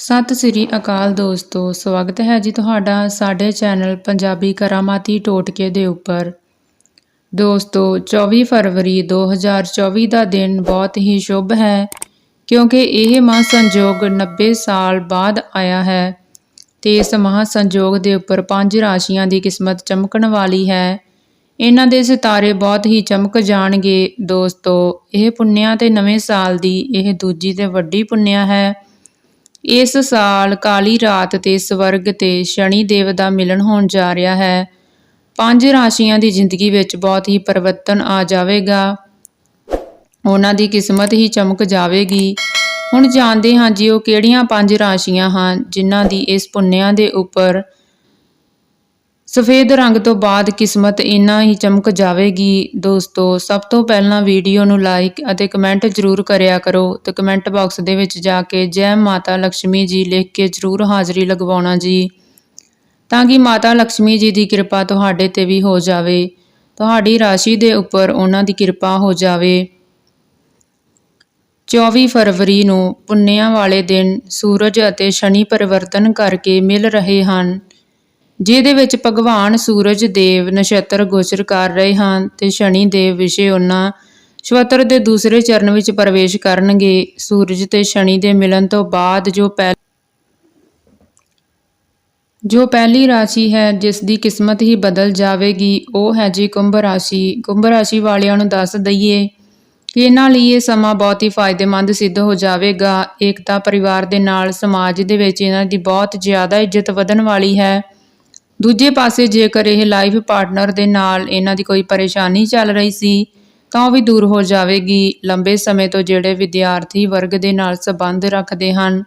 ਸਤਿ ਸ੍ਰੀ ਅਕਾਲ ਦੋਸਤੋ, ਸਵਾਗਤ ਹੈ ਜੀ ਤੁਹਾਡਾ ਸਾਡੇ ਚੈਨਲ ਪੰਜਾਬੀ ਕਰਾਮਾਤੀ ਟੋਟਕੇ ਦੇ ਉੱਪਰ। ਦੋਸਤੋ 24 ਫਰਵਰੀ 2024 ਦਾ ਦਿਨ ਬਹੁਤ ਹੀ ਸ਼ੁਭ ਹੈ, ਕਿਉਂਕਿ ਇਹ ਮਹਾ ਸੰਯੋਗ 90 ਸਾਲ ਬਾਅਦ ਆਇਆ ਹੈ ਤੇ ਇਸ ਮਹਾ ਸੰਯੋਗ ਦੇ ਉੱਪਰ ਪੰਜ ਰਾਸ਼ੀਆਂ ਦੀ ਕਿਸਮਤ ਚਮਕਣ ਵਾਲੀ ਹੈ। ਇਹਨਾਂ ਦੇ ਸਿਤਾਰੇ ਬਹੁਤ ਹੀ ਚਮਕ ਜਾਣਗੇ। ਦੋਸਤੋ, ਇਹ ਪੁੰਨਿਆ ਤੇ ਨਵੇਂ ਸਾਲ ਦੀ ਇਹ ਦੂਜੀ ਤੇ ਵੱਡੀ ਪੁੰਨਿਆ ਹੈ। ਇਸ ਸਾਲ ਕਾਲੀ ਰਾਤ ਤੇ ਸਵਰਗ ਤੇ ਸ਼ਨੀ ਦੇਵ ਦਾ ਮਿਲਣ ਹੋਣ ਜਾ ਰਿਹਾ ਹੈ। ਪੰਜ ਰਾਸ਼ੀਆਂ ਦੀ ਜ਼ਿੰਦਗੀ ਵਿੱਚ ਬਹੁਤ ਹੀ ਪਰਿਵਰਤਨ ਆ ਜਾਵੇਗਾ। ਉਹਨਾਂ ਦੀ ਕਿਸਮਤ ਹੀ ਚਮਕ ਜਾਵੇਗੀ। ਹੁਣ ਜਾਣਦੇ ਹਾਂ ਜੀ ਉਹ ਕਿਹੜੀਆਂ ਪੰਜ ਰਾਸ਼ੀਆਂ ਹਨ, ਜਿਨ੍ਹਾਂ ਦੀ ਇਸ ਪੁੰਨਿਆ ਦੇ ਉੱਪਰ ਸਫੇਦ ਰੰਗ ਤੋਂ ਬਾਅਦ ਕਿਸਮਤ ਇੰਨਾ ਹੀ ਚਮਕ ਜਾਵੇਗੀ। ਦੋਸਤੋ, ਸਭ ਤੋਂ ਪਹਿਲਾਂ ਵੀਡੀਓ ਨੂੰ ਲਾਈਕ ਅਤੇ ਕਮੈਂਟ ਜ਼ਰੂਰ ਕਰਿਆ ਕਰੋ ਤੇ ਕਮੈਂਟ ਬਾਕਸ ਦੇ ਵਿੱਚ ਜਾ ਕੇ ਜੈ ਮਾਤਾ ਲక్ష్ਮੀ ਜੀ ਲਿਖ ਕੇ ਜ਼ਰੂਰ ਹਾਜ਼ਰੀ ਲਗਵਾਉਣਾ ਜੀ। ਤਾਂ ਕਿ ਮਾਤਾ ਲక్ష్ਮੀ ਜੀ ਦੀ ਕਿਰਪਾ ਤੁਹਾਡੇ ਤੇ ਵੀ ਹੋ ਜਾਵੇ। ਤੁਹਾਡੀ ਰਾਸ਼ੀ ਦੇ ਉੱਪਰ ਉਹਨਾਂ ਦੀ ਕਿਰਪਾ ਹੋ ਜਾਵੇ। 24 ਫਰਵਰੀ ਨੂੰ ਪੁੰਨਿਆਂ ਵਾਲੇ ਦਿਨ ਸੂਰਜ ਅਤੇ ਸ਼ਨੀ ਪਰਿਵਰਤਨ ਕਰਕੇ ਮਿਲ ਰਹੇ ਹਨ। ਜਿਹਦੇ ਵਿੱਚ ਭਗਵਾਨ, ਸੂਰਜ, ਦੇਵ, ਨਛੱਤਰ, ਗੋਚਰ ਕਰ ਰਹੇ ਹਨ ਤੇ ਸ਼ਨੀ ਦੇਵ ਵਿਸ਼ੇ ਉਹਨਾਂ ਸ਼ਵਤਰ ਦੇ ਦੂਸਰੇ ਚਰਨ ਵਿੱਚ ਪ੍ਰਵੇਸ਼ ਕਰਨਗੇ। ਸੂਰਜ ਤੇ ਸ਼ਨੀ ਦੇ ਮਿਲਣ ਤੋਂ ਬਾਅਦ ਜੋ ਪਹਿ ਜੋ ਪਹਿਲੀ ਰਾਸ਼ੀ ਹੈ, ਜਿਸ ਦੀ ਕਿਸਮਤ ਹੀ ਬਦਲ ਜਾਵੇਗੀ, ਉਹ ਹੈ ਜੀ ਕੁੰਭ ਰਾਸ਼ੀ। ਕੁੰਭ ਰਾਸ਼ੀ ਵਾਲਿਆਂ ਨੂੰ ਦੱਸ ਦਈਏ ਕਿ ਇਹਨਾਂ ਲਈ ਇਹ ਸਮਾਂ ਬਹੁਤ ਹੀ ਫਾਇਦੇਮੰਦ ਸਿੱਧ ਹੋ ਜਾਵੇਗਾ। ਏਕਤਾ ਪਰਿਵਾਰ ਦੇ ਨਾਲ ਸਮਾਜ ਦੇ ਵਿੱਚ ਇਹਨਾਂ ਦੀ ਬਹੁਤ ਜ਼ਿਆਦਾ ਇੱਜ਼ਤ ਵਧਣ ਵਾਲੀ ਹੈ। ਦੂਜੇ ਪਾਸੇ ਜੇਕਰ ਇਹ ਲਾਈਫ ਪਾਰਟਨਰ ਦੇ ਨਾਲ ਇਹਨਾਂ ਦੀ ਕੋਈ ਪਰੇਸ਼ਾਨੀ ਚੱਲ ਰਹੀ ਸੀ, ਤਾਂ ਉਹ ਵੀ ਦੂਰ ਹੋ ਜਾਵੇਗੀ। ਲੰਬੇ ਸਮੇਂ ਤੋਂ ਜਿਹੜੇ ਵਿਦਿਆਰਥੀ ਵਰਗ ਦੇ ਨਾਲ ਸੰਬੰਧ ਰੱਖਦੇ ਹਨ,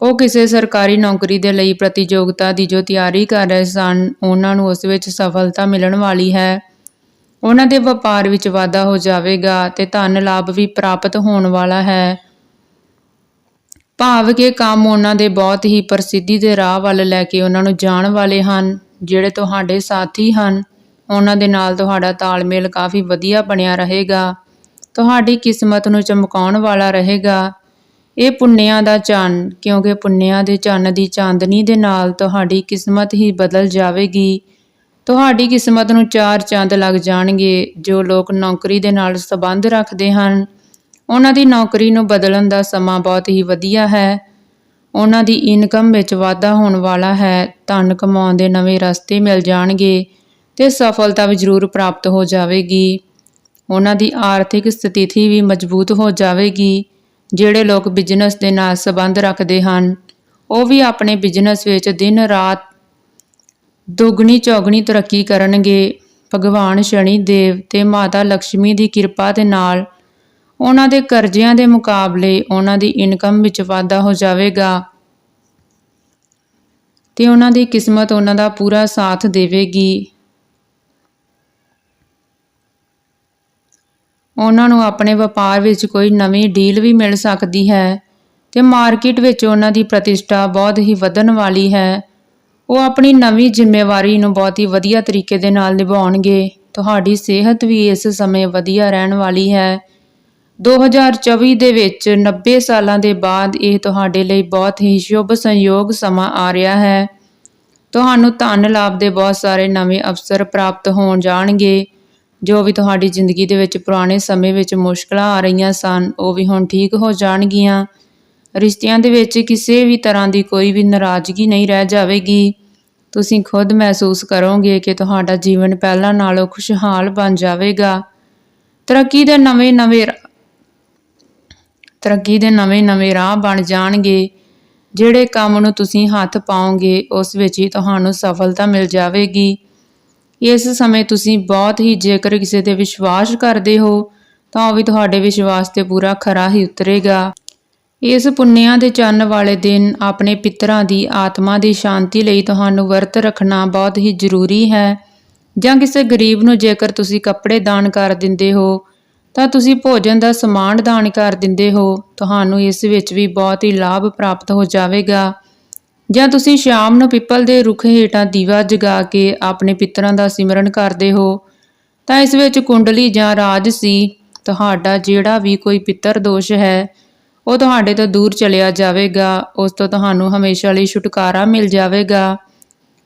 ਉਹ ਕਿਸੇ ਸਰਕਾਰੀ ਨੌਕਰੀ ਦੇ ਲਈ ਪ੍ਰਤੀਯੋਗਤਾ ਦੀ ਜੋ ਤਿਆਰੀ ਕਰ ਰਹੇ ਸਨ, ਉਹਨਾਂ ਨੂੰ ਉਸ ਵਿੱਚ ਸਫਲਤਾ ਮਿਲਣ ਵਾਲੀ ਹੈ। ਉਹਨਾਂ ਦੇ ਵਪਾਰ ਵਿੱਚ ਵਾਧਾ ਹੋ ਜਾਵੇਗਾ ਤੇ ਧਨ ਲਾਭ ਵੀ ਪ੍ਰਾਪਤ ਹੋਣ ਵਾਲਾ ਹੈ। ਭਾਵ ਕਿ ਕੰਮ ਉਹਨਾਂ ਦੇ ਬਹੁਤ ਹੀ ਪ੍ਰਸਿੱਧੀ ਦੇ ਰਾਹ ਵੱਲ ਲੈ ਕੇ ਉਹਨਾਂ ਨੂੰ ਜਾਣ ਵਾਲੇ ਹਨ, ਜਿਹੜੇ ਤੁਹਾਡੇ ਸਾਥੀ ਹਨ। ਉਹਨਾਂ ਦੇ ਨਾਲ ਤੁਹਾਡਾ ਤਾਲਮੇਲ ਕਾਫੀ ਵਧੀਆ ਬਣਿਆ ਰਹੇਗਾ। ਤੁਹਾਡੀ ਕਿਸਮਤ ਨੂੰ ਚਮਕਾਉਣ ਵਾਲਾ ਰਹੇਗਾ। ਇਹ ਪੁੰਨਿਆਂ ਦਾ ਚੰਨ, ਕਿਉਂਕਿ ਪੁੰਨਿਆਂ ਦੇ ਚੰਨ ਦੀ ਚਾਂਦਨੀ ਦੇ ਨਾਲ ਤੁਹਾਡੀ ਕਿਸਮਤ ਹੀ ਬਦਲ ਜਾਵੇਗੀ। ਤੁਹਾਡੀ ਕਿਸਮਤ ਨੂੰ ਚਾਰ ਚੰਦ ਲੱਗ ਜਾਣਗੇ, ਜੋ ਲੋਕ ਨੌਕਰੀ ਦੇ ਨਾਲ ਸੰਬੰਧ ਰੱਖਦੇ ਹਨ। ਉਹਨਾਂ ਦੀ ਨੌਕਰੀ ਨੂੰ ਬਦਲਣ ਦਾ ਸਮਾਂ ਬਹੁਤ ਹੀ ਵਧੀਆ ਹੈ। ਉਹਨਾਂ ਦੀ ਇਨਕਮ ਵਿੱਚ ਵਾਧਾ ਹੋਣ ਵਾਲਾ ਹੈ। ਧਨ ਕਮਾਉਣ ਦੇ ਨਵੇਂ ਰਸਤੇ ਮਿਲ ਜਾਣਗੇ ਤੇ ਸਫਲਤਾ ਵੀ ਜ਼ਰੂਰ ਪ੍ਰਾਪਤ ਹੋ ਜਾਵੇਗੀ। ਉਹਨਾਂ ਦੀ ਆਰਥਿਕ ਸਥਿਤੀ ਵੀ ਮਜ਼ਬੂਤ ਹੋ ਜਾਵੇਗੀ। ਜਿਹੜੇ ਲੋਕ ਬਿਜ਼ਨਸ ਦੇ ਨਾਲ ਸੰਬੰਧ ਰੱਖਦੇ ਹਨ, ਉਹ ਵੀ ਆਪਣੇ ਬਿਜ਼ਨਸ ਵਿੱਚ ਦਿਨ ਰਾਤ ਦੁੱਗਣੀ ਚੌਗਣੀ ਤਰੱਕੀ ਕਰਨਗੇ। ਭਗਵਾਨ ਸ਼ਨੀ ਦੇਵ ਤੇ ਮਾਤਾ ਲక్ష్ਮੀ ਦੀ ਕਿਰਪਾ ਦੇ ਨਾਲ ਉਹਨਾਂ ਦੇ ਕਰਜ਼ਿਆਂ ਦੇ ਮੁਕਾਬਲੇ ਉਹਨਾਂ ਦੀ ਇਨਕਮ ਵਿੱਚ ਵਾਧਾ ਹੋ ਜਾਵੇਗਾ ਤੇ ਉਹਨਾਂ ਦੀ ਕਿਸਮਤ ਉਹਨਾਂ ਦਾ ਪੂਰਾ ਸਾਥ ਦੇਵੇਗੀ। ਉਹਨਾਂ ਨੂੰ ਆਪਣੇ ਵਪਾਰ ਵਿੱਚ ਕੋਈ ਨਵੀਂ ਡੀਲ ਵੀ ਮਿਲ ਸਕਦੀ ਹੈ ਤੇ ਮਾਰਕੀਟ ਵਿੱਚ ਉਹਨਾਂ ਦੀ ਪ੍ਰਤਿਸ਼ਠਾ ਬਹੁਤ ਹੀ ਵਧਣ ਵਾਲੀ ਹੈ। ਉਹ ਆਪਣੀ ਨਵੀਂ ਜ਼ਿੰਮੇਵਾਰੀ ਨੂੰ ਬਹੁਤ ਹੀ ਵਧੀਆ ਤਰੀਕੇ ਦੇ ਨਾਲ ਨਿਭਾਉਣਗੇ। ਤੁਹਾਡੀ ਸਿਹਤ ਵੀ ਇਸ ਸਮੇਂ ਵਧੀਆ ਰਹਿਣ ਵਾਲੀ ਹੈ। 2024 ਦੇ ਵਿੱਚ 90 ਸਾਲਾਂ ਦੇ ਬਾਅਦ ਇਹ ਤੁਹਾਡੇ ਲਈ ਬਹੁਤ ਹੀ ਸ਼ੁਭ ਸੰਯੋਗ ਸਮਾਂ ਆ ਰਿਹਾ ਹੈ। ਤੁਹਾਨੂੰ ਧਨ ਲਾਭ ਦੇ ਬਹੁਤ ਸਾਰੇ ਨਵੇਂ ਅਵਸਰ ਪ੍ਰਾਪਤ ਹੋਣ ਜਾਣਗੇ। ਜੋ ਵੀ ਤੁਹਾਡੀ ਜ਼ਿੰਦਗੀ ਦੇ ਵਿੱਚ ਪੁਰਾਣੇ ਸਮੇਂ ਵਿੱਚ ਮੁਸ਼ਕਲਾਂ ਆ ਰਹੀਆਂ ਸਨ, ਉਹ ਵੀ ਹੁਣ ਠੀਕ ਹੋ ਜਾਣਗੀਆਂ। ਰਿਸ਼ਤਿਆਂ ਦੇ ਵਿੱਚ ਕਿਸੇ ਵੀ ਤਰ੍ਹਾਂ ਦੀ ਕੋਈ ਵੀ ਨਾਰਾਜ਼ਗੀ ਨਹੀਂ ਰਹਿ ਜਾਵੇਗੀ। ਤੁਸੀਂ ਖੁਦ ਮਹਿਸੂਸ ਕਰੋਗੇ ਕਿ ਤੁਹਾਡਾ ਜੀਵਨ ਪਹਿਲਾਂ ਨਾਲੋਂ ਖੁਸ਼ਹਾਲ ਬਣ ਜਾਵੇਗਾ। ਤਰੱਕੀ ਦੇ ਨਵੇਂ-ਨਵੇਂ ਤਰੱਕੀ ਦੇ ਨਵੇਂ-ਨਵੇਂ ਰਾਹ ਬਣ ਜਾਣਗੇ। ਜਿਹੜੇ ਕੰਮ ਨੂੰ ਤੁਸੀਂ ਹੱਥ ਪਾਓਗੇ, ਉਸ ਵਿੱਚ ਹੀ ਤੁਹਾਨੂੰ ਸਫਲਤਾ ਮਿਲ ਜਾਵੇਗੀ। ਇਸ ਸਮੇਂ ਤੁਸੀਂ ਬਹੁਤ ਹੀ ਜੇਕਰ ਕਿਸੇ ਤੇ ਵਿਸ਼ਵਾਸ ਕਰਦੇ ਹੋ, ਤਾਂ ਉਹ ਵੀ ਤੁਹਾਡੇ ਵਿਸ਼ਵਾਸ ਤੇ ਪੂਰਾ ਖਰਾ ਹੀ ਉਤਰੇਗਾ। ਇਸ ਪੁੰਨਿਆਂ ਦੇ ਚੰਨ ਵਾਲੇ ਦਿਨ ਆਪਣੇ ਪਿਤਰਾਂ ਦੀ ਆਤਮਾ ਦੀ ਸ਼ਾਂਤੀ ਲਈ ਤੁਹਾਨੂੰ ਵਰਤ ਰੱਖਣਾ ਬਹੁਤ ਹੀ ਜ਼ਰੂਰੀ ਹੈ। ਜਾਂ ਕਿਸੇ ਗਰੀਬ ਨੂੰ ਜੇਕਰ ਤੁਸੀਂ ਕੱਪੜੇ ਦਾਨ ਕਰ ਦਿੰਦੇ ਹੋ ਤਾਂ ਤੁਸੀਂ ਭੋਜਨ ਦਾ ਸਮਾਨ ਦਾਨ ਕਰ ਦਿੰਦੇ ਹੋ। ਤੁਹਾਨੂੰ ਇਸ ਵਿੱਚ ਵੀ ਬਹੁਤ ਹੀ ਲਾਭ ਪ੍ਰਾਪਤ ਹੋ ਜਾਵੇਗਾ। ਜਾਂ ਤੁਸੀਂ ਸ਼ਾਮ ਨੂੰ ਪਿੱਪਲ ਦੇ ਰੁੱਖ ਹੇਠਾਂ ਦੀਵਾ ਜਗਾ ਕੇ ਆਪਣੇ ਪਿੱਤਰਾਂ ਦਾ ਸਿਮਰਨ ਕਰਦੇ ਹੋ। ਤਾਂ ਇਸ ਵਿੱਚ ਕੁੰਡਲੀ ਜਾਂ ਰਾਜ ਸੀ। ਤੁਹਾਡਾ ਜਿਹੜਾ ਵੀ ਕੋਈ ਪਿੱਤਰ ਦੋਸ਼ ਹੈ, ਉਹ ਤੁਹਾਡੇ ਤੋਂ ਦੂਰ ਚਲਿਆ ਜਾਵੇਗਾ। ਉਸ ਤੋਂ ਤੁਹਾਨੂੰ ਹਮੇਸ਼ਾ ਲਈ ਛੁਟਕਾਰਾ ਮਿਲ ਜਾਵੇਗਾ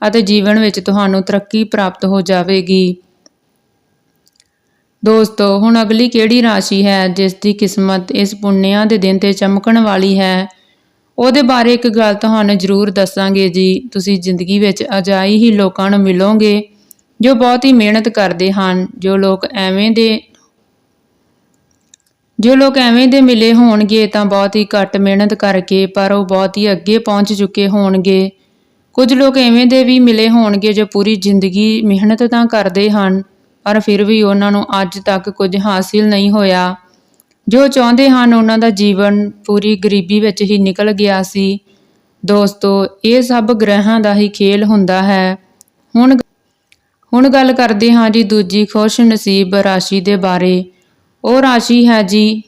ਅਤੇ ਜੀਵਨ ਵਿੱਚ ਤੁਹਾਨੂੰ ਤਰੱਕੀ ਪ੍ਰਾਪਤ ਹੋ ਜਾਵੇਗੀ। ਦੋਸਤੋ, ਹੁਣ ਅਗਲੀ ਕਿਹੜੀ ਰਾਸ਼ੀ ਹੈ ਜਿਸ ਦੀ ਕਿਸਮਤ ਇਸ ਪੁੰਨਿਆਂ ਦੇ ਦਿਨ ਤੇ ਚਮਕਣ ਵਾਲੀ ਹੈ? ਉਹਦੇ ਬਾਰੇ ਇੱਕ ਗੱਲ ਤੁਹਾਨੂੰ ਜ਼ਰੂਰ ਦੱਸਾਂਗੇ ਜੀ। ਤੁਸੀਂ ਜ਼ਿੰਦਗੀ ਵਿੱਚ ਅਜਾਈ ਹੀ ਲੋਕਾਂ ਨੂੰ ਮਿਲੋਗੇ, ਜੋ ਬਹੁਤ ਹੀ ਮਿਹਨਤ ਕਰਦੇ ਹਨ। ਜੋ ਲੋਕ ਐਵੇਂ ਦੇ, ਜੋ ਲੋਕ ਐਵੇਂ ਦੇ ਮਿਲੇ ਹੋਣਗੇ ਤਾਂ ਬਹੁਤ ਹੀ ਘੱਟ ਮਿਹਨਤ ਕਰਕੇ, ਪਰ ਉਹ ਬਹੁਤ ਹੀ ਅੱਗੇ ਪਹੁੰਚ ਚੁੱਕੇ ਹੋਣਗੇ। ਕੁਝ ਲੋਕ ਐਵੇਂ ਦੇ ਵੀ ਮਿਲੇ ਹੋਣਗੇ ਜੋ ਪੂਰੀ ਜ਼ਿੰਦਗੀ ਮਿਹਨਤ ਤਾਂ ਕਰਦੇ ਹਨ ਪਰ ਫਿਰ ਵੀ ਉਹਨਾਂ ਨੂੰ ਅੱਜ ਤੱਕ ਕੁਝ ਹਾਸਿਲ ਨਹੀਂ ਹੋਇਆ। ਜੋ ਚਾਹੁੰਦੇ ਹਨ, ਉਹਨਾਂ ਦਾ ਜੀਵਨ ਪੂਰੀ ਗਰੀਬੀ ਵਿੱਚ ਹੀ ਨਿਕਲ ਗਿਆ ਸੀ। ਦੋਸਤੋ, ਇਹ ਸਭ ਗ੍ਰਹਿਾਂ ਦਾ ਹੀ ਖੇਲ ਹੁੰਦਾ ਹੈ। ਹੁਣ ਹੁਣ ਗੱਲ ਕਰਦੇ ਹਾਂ ਜੀ ਦੂਜੀ ਖੁਸ਼ ਨਸੀਬ ਰਾਸ਼ੀ ਦੇ ਬਾਰੇ। ਉਹ ਰਾਸ਼ੀ ਹੈ ਜੀ,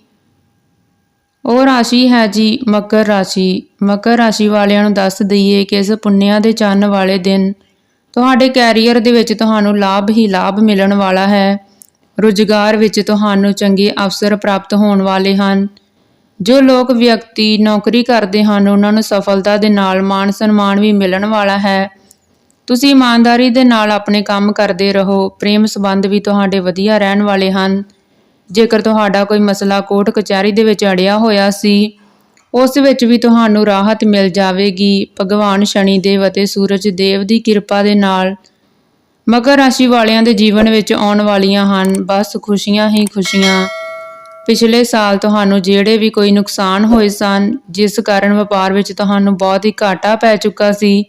ਉਹ ਰਾਸ਼ੀ ਹੈ ਜੀ ਮਕਰ ਰਾਸ਼ੀ। ਮਕਰ ਰਾਸ਼ੀ ਵਾਲਿਆਂ ਨੂੰ ਦੱਸ ਦਈਏ ਕਿ ਇਸ ਪੁੰਨਿਆਂ ਦੇ ਚੰਨ ਵਾਲੇ ਦਿਨ ਤੁਹਾਡੇ ਕੈਰੀਅਰ ਦੇ ਵਿੱਚ ਤੁਹਾਨੂੰ ਲਾਭ ਹੀ ਲਾਭ ਮਿਲਣ ਵਾਲਾ ਹੈ। ਰੁਜ਼ਗਾਰ ਵਿੱਚ ਤੁਹਾਨੂੰ ਚੰਗੇ ਅਵਸਰ ਪ੍ਰਾਪਤ ਹੋਣ ਵਾਲੇ ਹਨ। ਜੋ ਲੋਕ ਵਿਅਕਤੀ ਨੌਕਰੀ ਕਰਦੇ ਹਨ, ਉਹਨਾਂ ਨੂੰ ਸਫਲਤਾ ਦੇ ਨਾਲ ਮਾਣ ਸਨਮਾਨ ਵੀ ਮਿਲਣ ਵਾਲਾ ਹੈ। ਤੁਸੀਂ ਇਮਾਨਦਾਰੀ ਦੇ ਨਾਲ ਆਪਣੇ ਕੰਮ ਕਰਦੇ ਰਹੋ। ਪ੍ਰੇਮ ਸੰਬੰਧ ਵੀ ਤੁਹਾਡੇ ਵਧੀਆ ਰਹਿਣ ਵਾਲੇ ਹਨ। ਜੇਕਰ ਤੁਹਾਡਾ ਕੋਈ ਮਸਲਾ ਕੋਰਟ ਕਚਹਿਰੀ ਦੇ ਵਿੱਚ ਅੜਿਆ ਹੋਇਆ ਸੀ ਉਸ ਵਿੱਚ ਵੀ ਤੁਹਾਨੂੰ ਰਾਹਤ ਮਿਲ ਜਾਵੇਗੀ। ਭਗਵਾਨ ਸ਼ਨੀ ਦੇਵ ਅਤੇ ਸੂਰਜ ਦੇਵ ਦੀ ਕਿਰਪਾ ਦੇ ਨਾਲ ਮਕਰ ਰਾਸ਼ੀ ਵਾਲਿਆਂ ਦੇ ਜੀਵਨ ਵਿੱਚ ਆਉਣ ਵਾਲੀਆਂ ਹਨ। ਬਸ ਖੁਸ਼ੀਆਂ ਹੀ ਖੁਸ਼ੀਆਂ। ਪਿਛਲੇ ਸਾਲ ਤੁਹਾਨੂੰ ਜਿਹੜੇ ਵੀ ਕੋਈ ਨੁਕਸਾਨ ਹੋਏ ਸਨ, ਜਿਸ ਕਾਰਨ ਵਪਾਰ ਵਿੱਚ ਤੁਹਾਨੂੰ ਬਹੁਤ ਹੀ ਘਾਟਾ ਪੈ ਚੁੱਕਾ ਸੀ,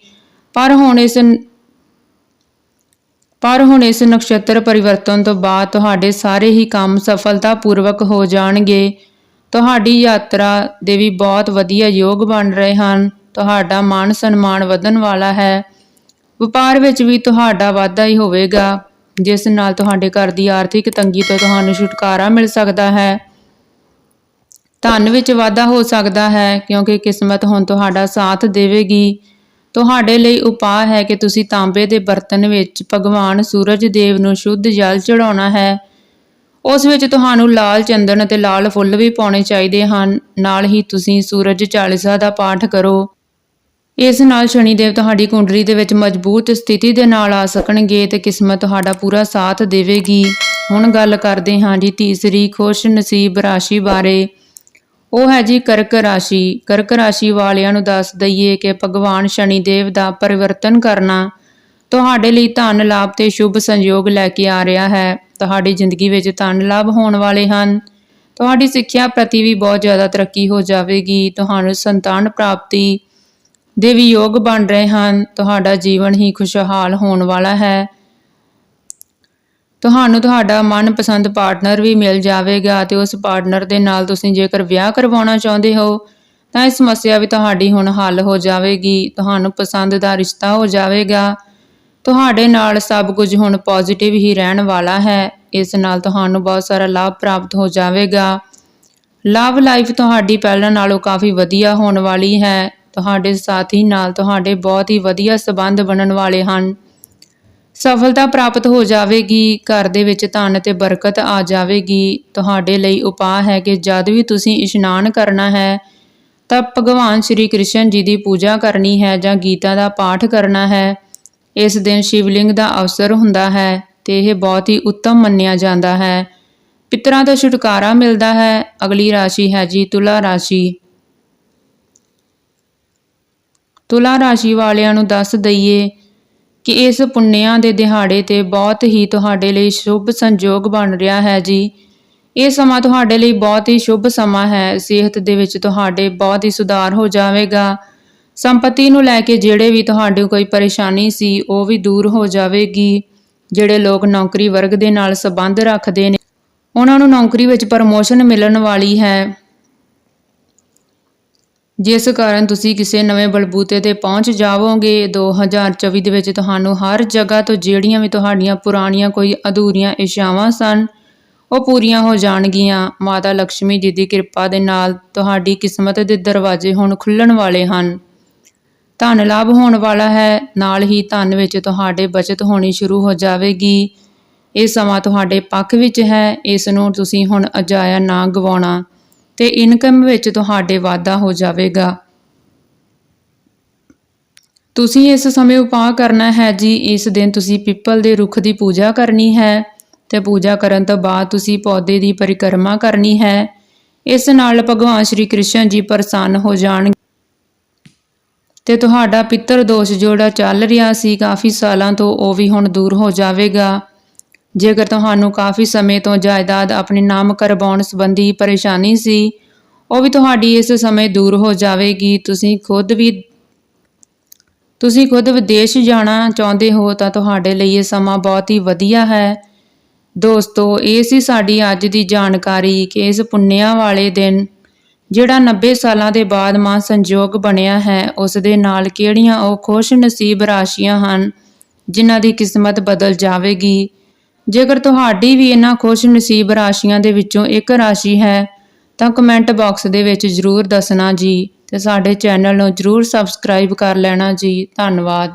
ਪਰ ਹੁਣ ਇਸ ਪਰ ਹੁਣ ਇਸ ਨਕਸ਼ਤਰ ਪਰਿਵਰਤਨ ਤੋਂ ਬਾਅਦ ਤੁਹਾਡੇ ਸਾਰੇ ਹੀ ਕੰਮ ਸਫਲਤਾਪੂਰਵਕ ਹੋ ਜਾਣਗੇ। ਤੁਹਾਡੀ ਯਾਤਰਾ ਦੇ ਵੀ ਬਹੁਤ ਵਧੀਆ ਯੋਗ ਬਣ ਰਹੇ ਹਨ। ਤੁਹਾਡਾ ਮਾਨ ਸਨਮਾਨ ਵਧਣ ਵਾਲਾ ਹੈ। ਵਪਾਰ ਵਿੱਚ ਵੀ ਤੁਹਾਡਾ ਵਾਧਾ ਹੀ ਹੋਵੇਗਾ, ਜਿਸ ਨਾਲ ਤੁਹਾਡੇ ਘਰ ਦੀ ਆਰਥਿਕ ਤੰਗੀ ਤੋਂ ਤੁਹਾਨੂੰ ਛੁਟਕਾਰਾ ਮਿਲ ਸਕਦਾ ਹੈ। ਧਨ ਵਿੱਚ ਵਾਧਾ ਹੋ ਸਕਦਾ ਹੈ, ਕਿਉਂਕਿ ਕਿਸਮਤ ਹੁਣ ਤੁਹਾਡਾ ਸਾਥ ਦੇਵੇਗੀ। ਤੁਹਾਡੇ ਲਈ ਉਪਾਅ ਹੈ ਕਿ ਤੁਸੀਂ ਤਾਂਬੇ ਦੇ ਬਰਤਨ ਵਿੱਚ ਭਗਵਾਨ ਸੂਰਜ ਦੇਵ ਨੂੰ ਸ਼ੁੱਧ ਜਲ ਚੜਾਉਣਾ ਹੈ। ਉਸ ਵਿੱਚ ਤੁਹਾਨੂੰ ਲਾਲ ਚੰਦਨ ਅਤੇ ਲਾਲ ਫੁੱਲ ਵੀ ਪਾਉਣੇ ਚਾਹੀਦੇ ਹਨ। ਨਾਲ ਹੀ ਤੁਸੀਂ ਸੂਰਜ ਚਾਲੀਸਾ ਦਾ ਪਾਠ ਕਰੋ। ਇਸ ਨਾਲ ਸ਼ਨੀ ਦੇਵ ਤੁਹਾਡੀ ਕੁੰਡਲੀ ਦੇ ਵਿੱਚ ਮਜ਼ਬੂਤ ਸਥਿਤੀ ਦੇ ਨਾਲ ਆ ਸਕਣਗੇ ਤੇ ਕਿਸਮਤ ਤੁਹਾਡਾ ਪੂਰਾ ਸਾਥ ਦੇਵੇਗੀ। ਹੁਣ ਗੱਲ ਕਰਦੇ ਹਾਂ ਜੀ ਤੀਸਰੀ ਖੁਸ਼ ਨਸੀਬ ਰਾਸ਼ੀ ਬਾਰੇ। ਉਹ ਹੈ ਜੀ ਕਰਕ ਰਾਸ਼ੀ। ਕਰਕ ਰਾਸ਼ੀ ਵਾਲਿਆਂ ਨੂੰ ਦੱਸ ਦਈਏ ਕਿ ਭਗਵਾਨ ਸ਼ਨੀ ਦੇਵ ਦਾ ਪਰਿਵਰਤਨ ਕਰਨਾ ਤੁਹਾਡੇ ਲਈ ਧਨ, ਲਾਭ ਤੇ ਸ਼ੁਭ ਸੰਯੋਗ ਲੈ ਕੇ ਆ ਰਿਹਾ ਹੈ। ਤੁਹਾਡੀ ਜ਼ਿੰਦਗੀ ਵਿੱਚ ਧਨ ਲਾਭ ਹੋਣ ਵਾਲੇ ਹਨ। ਤੁਹਾਡੀ ਸਿੱਖਿਆ ਪ੍ਰਤੀ ਵੀ ਬਹੁਤ ਜ਼ਿਆਦਾ ਤਰੱਕੀ ਹੋ ਜਾਵੇਗੀ। ਤੁਹਾਨੂੰ ਸੰਤਾਨ ਪ੍ਰਾਪਤੀ ਦੇ ਵੀ ਯੋਗ ਬਣ ਰਹੇ ਹਨ। ਤੁਹਾਡਾ ਜੀਵਨ ਹੀ ਖੁਸ਼ਹਾਲ ਹੋਣ ਵਾਲਾ ਹੈ। ਤੁਹਾਨੂੰ ਤੁਹਾਡਾ ਮਨਪਸੰਦ ਪਾਰਟਨਰ ਵੀ ਮਿਲ ਜਾਵੇਗਾ ਤੇ ਉਸ ਪਾਰਟਨਰ ਦੇ ਨਾਲ ਤੁਸੀਂ ਜੇਕਰ ਵਿਆਹ ਕਰਵਾਉਣਾ ਚਾਹੁੰਦੇ ਹੋ, ਤਾਂ ਇਹ ਸਮੱਸਿਆ ਵੀ ਤੁਹਾਡੀ ਹੁਣ ਹੱਲ ਹੋ ਜਾਵੇਗੀ। ਤੁਹਾਨੂੰ ਪਸੰਦ ਦਾ ਰਿਸ਼ਤਾ ਹੋ ਜਾਵੇਗਾ। ਤੁਹਾਡੇ ਨਾਲ ਸਭ ਕੁਝ ਹੁਣ ਪੋਜ਼ਿਟਿਵ ਹੀ ਰਹਿਣ ਵਾਲਾ ਹੈ। ਇਸ ਨਾਲ ਤੁਹਾਨੂੰ ਬਹੁਤ ਸਾਰਾ ਲਾਭ ਪ੍ਰਾਪਤ ਹੋ ਜਾਵੇਗਾ। ਲਵ ਲਾਈਫ ਤੁਹਾਡੀ ਪਹਿਲਾਂ ਨਾਲੋਂ ਕਾਫੀ ਵਧੀਆ ਹੋਣ ਵਾਲੀ ਹੈ। ਤੁਹਾਡੇ ਸਾਥੀ ਨਾਲ ਤੁਹਾਡੇ ਬਹੁਤ ਹੀ ਵਧੀਆ ਸਬੰਧ ਬਣਨ ਵਾਲੇ ਹਨ। ਸਫਲਤਾ ਪ੍ਰਾਪਤ ਹੋ ਜਾਵੇਗੀ। ਘਰ ਦੇ ਵਿੱਚ ਧਨ ਤੇ ਬਰਕਤ ਆ ਜਾਵੇਗੀ। ਤੁਹਾਡੇ ਲਈ ਉਪਾਅ ਹੈ ਕਿ ਜਦ ਵੀ ਤੁਸੀਂ ਇਸ਼ਨਾਨ ਕਰਨਾ ਹੈ, ਤਾਂ ਭਗਵਾਨ ਸ਼੍ਰੀ ਕ੍ਰਿਸ਼ਨ ਜੀ ਦੀ ਪੂਜਾ ਕਰਨੀ ਹੈ ਜਾਂ ਗੀਤਾ ਦਾ ਪਾਠ ਕਰਨਾ ਹੈ। ਇਸ ਦਿਨ ਸ਼ਿਵਲਿੰਗ ਦਾ ਅਵਸਰ ਹੁੰਦਾ ਹੈ ਤੇ ਇਹ ਬਹੁਤ ਹੀ ਉੱਤਮ ਮੰਨਿਆ ਜਾਂਦਾ ਹੈ। ਪਿਤਰਾਂ ਤੋਂ ਛੁਟਕਾਰਾ ਮਿਲਦਾ ਹੈ। ਅਗਲੀ ਰਾਸ਼ੀ ਹੈ ਜੀ ਤੁਲਾ ਰਾਸ਼ੀ। ਤੁਲਾ ਰਾਸ਼ੀ ਵਾਲਿਆਂ ਨੂੰ ਦੱਸ ਦਈਏ ਕਿ ਇਸ ਪੁੰਨਿਆਂ ਦੇ ਦਿਹਾੜੇ ਤੇ ਬਹੁਤ ਹੀ ਤੁਹਾਡੇ ਲਈ ਸ਼ੁਭ ਸੰਜੋਗ ਬਣ ਰਿਹਾ ਹੈ ਜੀ। ਇਹ ਸਮਾਂ ਤੁਹਾਡੇ ਲਈ ਬਹੁਤ ਹੀ ਸ਼ੁਭ ਸਮਾਂ ਹੈ। ਸਿਹਤ ਦੇ ਵਿੱਚ ਤੁਹਾਡੇ ਬਹੁਤ ਹੀ ਸੁਧਾਰ ਹੋ ਜਾਵੇਗਾ। ਸੰਪਤੀ ਨੂੰ ਲੈ ਕੇ ਜਿਹੜੇ ਵੀ ਤੁਹਾਡੇ ਕੋਈ ਪਰੇਸ਼ਾਨੀ ਸੀ, ਉਹ ਵੀ ਦੂਰ ਹੋ ਜਾਵੇਗੀ। ਜਿਹੜੇ ਲੋਕ ਨੌਕਰੀ ਵਰਗ ਦੇ ਨਾਲ ਸੰਬੰਧ ਰੱਖਦੇ ਨੇ, ਉਹਨਾਂ ਨੂੰ ਨੌਕਰੀ ਵਿੱਚ ਪ੍ਰਮੋਸ਼ਨ ਮਿਲਣ ਵਾਲੀ ਹੈ। ਜਿਸ ਕਾਰਨ ਤੁਸੀਂ ਕਿਸੇ ਨਵੇਂ ਬਲਬੂਤੇ ਤੇ ਪਹੁੰਚ ਜਾਵੋਗੇ। 2024 ਦੇ ਵਿੱਚ ਤੁਹਾਨੂੰ ਹਰ ਜਗ੍ਹਾ ਤੋਂ ਜਿਹੜੀਆਂ ਵੀ ਤੁਹਾਡੀਆਂ ਪੁਰਾਣੀਆਂ ਕੋਈ ਅਧੂਰੀਆਂ ਇਸ਼ਾਵਾਂ ਸਨ, ਉਹ ਪੂਰੀਆਂ ਹੋ ਜਾਣਗੀਆਂ। ਮਾਤਾ ਲక్ష్ਮੀ ਜੀ ਦੀ ਕਿਰਪਾ ਦੇ ਨਾਲ ਤੁਹਾਡੀ ਕਿਸਮਤ ਦੇ ਦਰਵਾਜ਼ੇ ਹੁਣ ਖੁੱਲਣ ਵਾਲੇ ਹਨ। ਧਨ ਲਾਭ ਹੋਣ ਵਾਲਾ ਹੈ, ਨਾਲ ਹੀ ਧਨ ਵਿੱਚ ਤੁਹਾਡੇ ਬਚਤ ਹੋਣੀ ਸ਼ੁਰੂ ਹੋ ਜਾਵੇਗੀ। ਇਹ ਸਮਾਂ ਤੁਹਾਡੇ ਪੱਖ ਵਿੱਚ ਹੈ, ਇਸ ਨੂੰ ਤੁਸੀਂ ਹੁਣ ਅਜਾਇਆ ਨਾ ਗਵਾਉਣਾ, ਤੇ ਇਨਕਮ ਵਿੱਚ ਤੁਹਾਡੇ ਵਾਧਾ ਹੋ ਜਾਵੇਗਾ। ਤੁਸੀਂ ਇਸ ਸਮੇਂ ਉਪਾਅ ਕਰਨਾ ਹੈ ਜੀ, ਇਸ ਦਿਨ ਤੁਸੀਂ ਪਿੱਪਲ ਦੇ ਰੁੱਖ ਦੀ ਪੂਜਾ ਕਰਨੀ ਹੈ, ਤੇ ਪੂਜਾ ਕਰਨ ਤੋਂ ਬਾਅਦ ਤੁਸੀਂ ਪੌਦੇ ਦੀ ਪਰਿਕਰਮਾ ਕਰਨੀ ਹੈ। ਇਸ ਨਾਲ ਭਗਵਾਨ ਸ਼੍ਰੀ ਕ੍ਰਿਸ਼ਨ ਜੀ ਪ੍ਰਸੰਨ ਹੋ ਜਾਣਗੇ। ਤੇ ਤੁਹਾਡਾ ਪਿੱਤਰ ਦੋਸ਼ ਜਿਹੜਾ ਚੱਲ ਰਿਹਾ ਸੀ ਕਾਫੀ ਸਾਲਾਂ ਤੋਂ ਉਹ ਵੀ ਹੁਣ ਦੂਰ ਹੋ ਜਾਵੇਗਾ। ਜੇਕਰ ਤੁਹਾਨੂੰ ਕਾਫੀ ਸਮੇਂ ਤੋਂ ਜਾਇਦਾਦ ਆਪਣੇ ਨਾਮ ਕਰਵਾਉਣ ਸੰਬੰਧੀ ਪਰੇਸ਼ਾਨੀ ਸੀ, ਉਹ ਵੀ ਤੁਹਾਡੀ ਇਸ ਸਮੇਂ ਦੂਰ ਹੋ ਜਾਵੇਗੀ। ਤੁਸੀਂ ਖੁਦ ਵੀ ਤੁਸੀਂ ਖੁਦ ਵਿਦੇਸ਼ ਜਾਣਾ ਚਾਹੁੰਦੇ ਹੋ ਤਾਂ ਤੁਹਾਡੇ ਲਈ ਇਹ ਸਮਾਂ ਬਹੁਤ ਹੀ ਵਧੀਆ ਹੈ। ਦੋਸਤੋ, ਇਹ ਸੀ ਸਾਡੀ ਅੱਜ ਦੀ ਜਾਣਕਾਰੀ। ਕਿ ਇਸ ਪੁੰਨਿਆ ਵਾਲੇ ਦਿਨ ਜਿਹੜਾ 90 ਸਾਲਾਂ ਦੇ ਬਾਅਦ ਮਾਂ ਸੰਜੋਗ ਬਣਿਆ ਹੈ ਉਸ ਦੇ ਨਾਲ ਕਿਹੜੀਆਂ ਉਹ ਖੁਸ਼ ਨਸੀਬ ਰਾਸ਼ੀਆਂ ਹਨ ਜਿਨ੍ਹਾਂ ਦੀ ਕਿਸਮਤ ਬਦਲ ਜਾਵੇਗੀ? ਜੇਕਰ ਤੁਹਾਡੀ ਵੀ ਇਹਨਾਂ ਖੁਸ਼ ਨਸੀਬ ਰਾਸ਼ੀਆਂ ਦੇ ਵਿੱਚੋਂ ਇੱਕ ਰਾਸ਼ੀ ਹੈ, ਤਾਂ ਕਮੈਂਟ ਬਾਕਸ ਦੇ ਵਿੱਚ ਜ਼ਰੂਰ ਦੱਸਣਾ ਜੀ ਤੇ ਸਾਡੇ ਚੈਨਲ ਨੂੰ ਜ਼ਰੂਰ ਸਬਸਕ੍ਰਾਈਬ ਕਰ ਲੈਣਾ ਜੀ। ਧੰਨਵਾਦ।